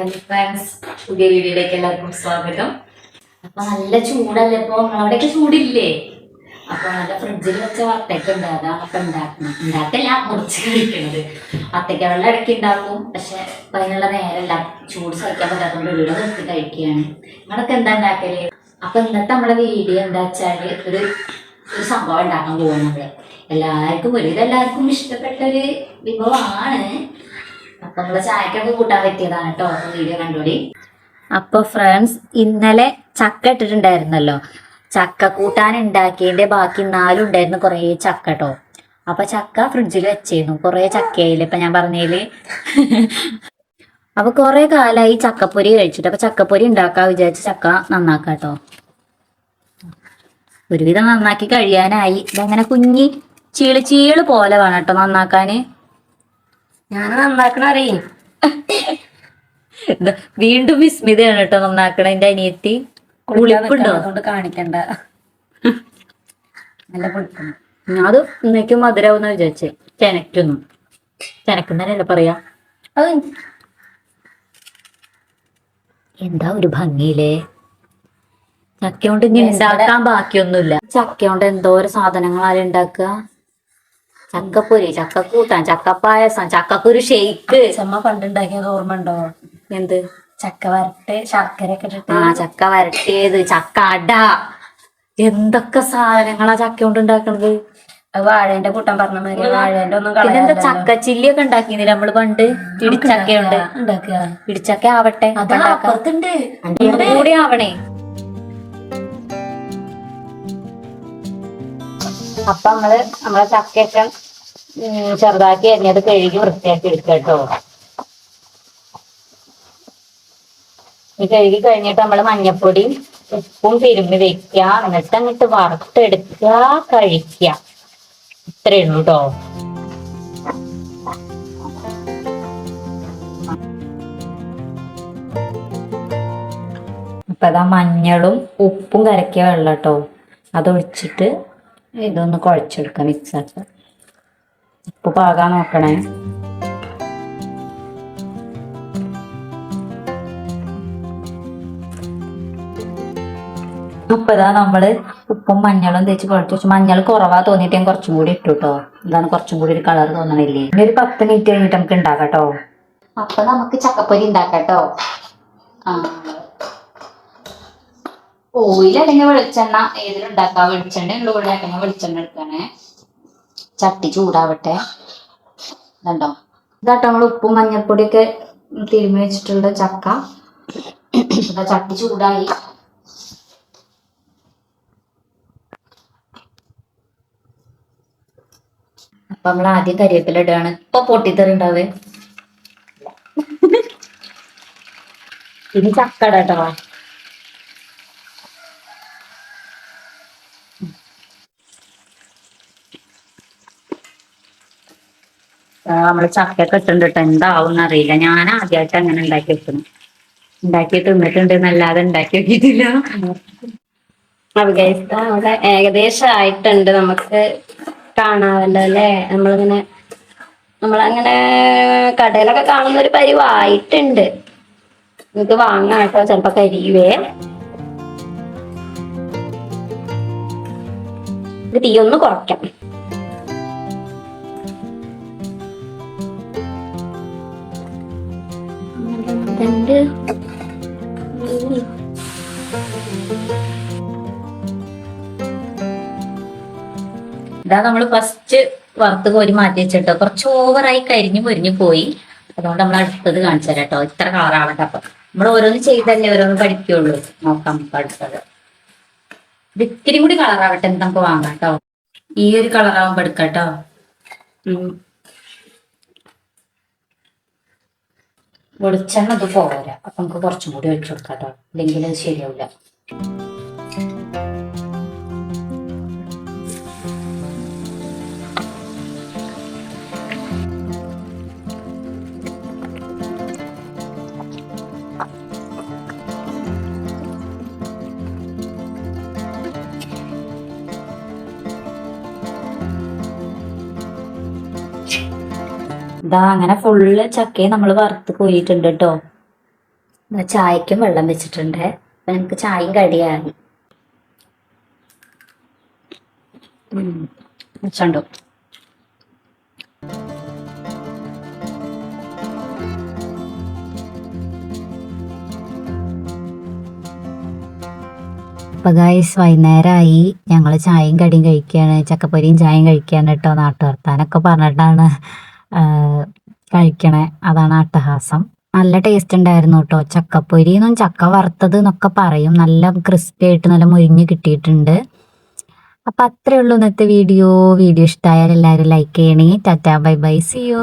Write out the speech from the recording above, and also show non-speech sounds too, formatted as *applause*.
Hello friends പുതിയ വീഡിയോയിലേക്ക് എല്ലാവർക്കും സ്വാഗതം. അപ്പൊ നല്ല ചൂടല്ലേ ഇപ്പൊ? അവിടെയൊക്കെ ചൂടില്ലേ? അപ്പൊ നല്ല ഫ്രിഡ്ജിൽ വെച്ച വത്തക്ക ഉണ്ട് അതാണ് അപ്പൊ ഉണ്ടാക്കുന്നത് ഉണ്ടാക്കല്ല മുറിച്ച് കഴിക്കുന്നത് വത്തക്ക വെള്ളം ഇടയ്ക്ക് ഉണ്ടാക്കും. പക്ഷെ അതിനുള്ള നേരമല്ല ചൂട് സഹിക്കാൻ പറ്റാത്തതുകൊണ്ട് ഉള്ള നിർത്തി കഴിക്കുകയാണ്. നിങ്ങളൊക്കെ എന്താ ഉണ്ടാക്കൽ? അപ്പൊ ഇന്നത്തെ നമ്മുടെ വീഡിയോ എന്താ വെച്ചാൽ ഒരു ഒരു സംഭവം ഉണ്ടാക്കാൻ പോകുന്നത്. എല്ലാവർക്കും ഒരുവിധം എല്ലാവർക്കും ഇഷ്ടപ്പെട്ട ഒരു വിഭവമാണ്. നമ്മൾ ചായക്കൊക്കെ കൂട്ടാൻ പറ്റിയതാണ് കേട്ടോ വീഡിയോ കണ്ടോടി. അപ്പൊ ഫ്രണ്ട്സ് ഇന്നലെ ചക്ക ഇട്ടിട്ടുണ്ടായിരുന്നല്ലോ. ചക്ക കൂട്ടാൻ ഉണ്ടാക്കിയതിന്റെ ബാക്കി നാലും ഉണ്ടായിരുന്നു കുറേ ചക്ക കേട്ടോ അപ്പൊ ചക്ക ഫ്രിഡ്ജിൽ വെച്ചിരുന്നു കുറേ ചക്കയിൽ ഇപ്പൊ ഞാൻ പറഞ്ഞേൽ. അപ്പൊ കുറെ കാലായി ചക്കപ്പൊരി കഴിച്ചിട്ട്. അപ്പൊ ചക്കപ്പൊരി ഉണ്ടാക്കാൻ വിചാരിച്ച് ചക്ക നന്നാക്കാം കേട്ടോ ഒരുവിധം നന്നാക്കി കഴിയാനായി. ഇതങ്ങനെ കുഞ്ഞി ചീൾ ചീൾ പോലെ വേണം കേട്ടോ നന്നാക്കാന്. ഞാൻ നന്നാക്കണ അറിയും *laughs* വീണ്ടും വിസ്മിതയാണ് കേട്ടോ നന്നാക്കണതിന്റെ അനിയത്തി. പുളിപ്പുണ്ടോ? അതുകൊണ്ട് കാണിക്കണ്ട. നല്ല അത് ഇന്നേക്ക് മധുരാവുന്ന വിചാരിച്ചേ. ചെനക്കുന്നു. ചെനക്കുന്നല്ലേ പറയാ? അത് എന്താ ഒരു ഭംഗിയില്ലേ? ചക്ക കൊണ്ട് ഇനി ഉണ്ടാക്കാൻ ബാക്കിയൊന്നുമില്ല. ചക്ക കൊണ്ട് എന്തോരം സാധനങ്ങളാണ് ഉണ്ടാക്കുക ചക്കപ്പൊരി ചക്കക്കൂട്ടാൻ ചക്കപ്പായസം ചക്കക്കുരു ഷെയ്ക്ക് ചമ്മ പണ്ടുണ്ടാക്കിയത് ഓർമ്മ ഉണ്ടോ? എന്ത്? ചക്ക വരട്ടെ ശർക്കര ഒക്കെ ഇട്ടിട്ട്. ആ ചക്ക വരട്ടിയത് ചക്ക അട. എന്തൊക്കെ സാധനങ്ങളാ ചക്ക കൊണ്ട് ഉണ്ടാക്കണത്? വാഴേന്റെ കൂട്ടം പറഞ്ഞ മാതിരി വാഴേന്റെ ഒന്നും പിന്നെന്താ ചക്ക ചില്ലിയൊക്കെ ഉണ്ടാക്കിയിരുന്നില്ല നമ്മൾ പണ്ട്? ഇടിച്ചക്കയുണ്ട്. ഇടിച്ചക്ക ആവട്ടെ. കൂടി ആവണേ. അപ്പൊ നമ്മൾ നമ്മളെ ചക്കയൊക്കെ ചെറുതാക്കി അരിഞ്ഞത് കഴുകി വൃത്തിയാക്കി എടുക്കുക കേട്ടോ. ഈ കഴുകി കഴിഞ്ഞിട്ട് നമ്മൾ മഞ്ഞപ്പൊടിയും ഉപ്പും തിരുമ്മി വെക്കുക. എന്നിട്ട് അങ്ങോട്ട് വറുത്തെടുക്കുക കഴിക്കുക. ഇത്രേ ഉള്ളൂ കേട്ടോ. അതാ മഞ്ഞളും ഉപ്പും കരക്കിയ വെള്ളം കേട്ടോ. അതൊഴിച്ചിട്ട് ഇതൊന്ന് കുഴച്ചെടുക്കാം മിക്സ് ആക്കാം. ഉപ്പ് പാകാൻ നോക്കണേ. ഉപ്പതാ നമ്മൾ ഉപ്പും മഞ്ഞളും തേച്ച് കുഴച്ച് വെച്ചു മഞ്ഞൾ കുറവാ തോന്നിയിട്ട് ഞാൻ കുറച്ചും കൂടി ഇട്ടു കേട്ടോ ഇതാണ് കുറച്ചും കൂടി ഒരു കളർ തോന്നണില്ലേ. ഇനി ഒരു പത്ത് മിനിറ്റ് കഴിഞ്ഞിട്ട് നമുക്ക് ഉണ്ടാക്കാം അപ്പൊ നമുക്ക് ചക്കപ്പൊരി ഉണ്ടാക്കാം കേട്ടോ ആ. ഓയിൽ അല്ലെങ്കിൽ വെളിച്ചെണ്ണ ഏതിലുണ്ടാക്കാം വെളിച്ചെണ്ണ ഉള്ളു ഇവിടെ അല്ലെങ്കിൽ വെളിച്ചെണ്ണ എടുക്കണേ ചട്ടി ചൂടാവട്ടെ. ഇതുണ്ടോ? ഇതാട്ടോ നമ്മൾ ഉപ്പും മഞ്ഞൾപ്പൊടിയൊക്കെ തിരുമ്മി വെച്ചിട്ടുള്ള ചക്ക. ഇതാ ചട്ടി ചൂടായി. അപ്പൊ നമ്മൾ ആദ്യം കരിവേപ്പില ഇടുകയാണ്. ഇപ്പൊ പൊട്ടിത്തെറി ഉണ്ടാവേ. ചക്ക ചക്കട നമ്മൾ ചക്കയൊക്കെ ഇട്ടുണ്ട് കേട്ടോ എന്താവും അറിയില്ല. ഞാൻ ആദ്യമായിട്ട് അങ്ങനെ ഉണ്ടാക്കി വെക്കുന്നു ഉണ്ടാക്കി തിന്നിട്ടുണ്ട് എന്നല്ലാതെ ഉണ്ടാക്കി ദാ അവിടെ ഏകദേശം ആയിട്ടുണ്ട്. നമുക്ക് കാണാവല്ലോ അല്ലേ? നമ്മളിങ്ങനെ നമ്മളങ്ങനെ കടയിലൊക്കെ കാണുന്ന ഒരു പരിവായിട്ടുണ്ട്. നമുക്ക് വാങ്ങാം കേട്ടോ. ചിലപ്പോ കരിയുവേ. തീയൊന്ന് കുറയ്ക്കാം. രണ്ട് ഇതാ നമ്മൾ ഫസ്റ്റ് വറുത്ത് കോരി മാറ്റി വെച്ചിട്ടോ. കുറച്ച് ഓവറായി കരിഞ്ഞു പൊരിഞ്ഞു പോയി. അതുകൊണ്ട് നമ്മൾ അടുത്തത് കാണിച്ചു തരാം കേട്ടോ ഇത്ര കളറാണ് അപ്പൊ. നമ്മൾ ഓരോന്ന് ചെയ്തല്ലേ ഓരോന്ന് പഠിക്കുള്ളൂ. നോക്കാം അടുത്തത്. ഇത് ഇത്തിരി കൂടി കളറാവട്ടെ നമുക്ക് വാങ്ങാം കേട്ടോ. ഈ ഒരു കളറാവുമ്പോ എടുക്കാം കേട്ടോ. വെളിച്ചെണ്ണ ഇത് പോരാ. അപ്പൊ നമുക്ക് കുറച്ചും കൂടി ഒഴിച്ചു കൊടുക്കാം കേട്ടോ ഇല്ലെങ്കിൽ അത് ശരിയാവില്ല ഇതാ അങ്ങനെ ഫുള്ള് ചക്കയെ നമ്മൾ വറുത്ത് കോരിയിട്ടുണ്ട് കേട്ടോ ചായക്കും വെള്ളം വെച്ചിട്ടുണ്ട്. അപ്പൊ നമുക്ക് ചായയും കടിയാണ്. വെച്ചോണ്ടോ? അപ്പൊ ഗൈസ് വൈകുന്നേരമായി ഞങ്ങൾ ചായയും കടിയും കഴിക്കുകയാണ് ചക്കപ്പൊരിയും ചായയും കഴിക്കുകയാണ് കേട്ടോ നാട്ടുവർത്താനൊക്കെ പറഞ്ഞിട്ടാണ്. കഴിക്കണേ. അതാണ് അട്ടഹാസം. നല്ല ടേസ്റ്റ് ഉണ്ടായിരുന്നു കേട്ടോ ചക്കപ്പൊരി എന്നും ചക്ക വറുത്തത് എന്നൊക്കെ പറയും. നല്ല ക്രിസ്പി ആയിട്ട് നല്ല മുരിഞ്ഞ് കിട്ടിയിട്ടുണ്ട്. അപ്പൊ അത്രേ ഉള്ളൂ ഇന്നത്തെ വീഡിയോ വീഡിയോ ഇഷ്ടമായാൽ എല്ലാവരും ലൈക്ക് ചെയ്യണേ. Tata bye bye see you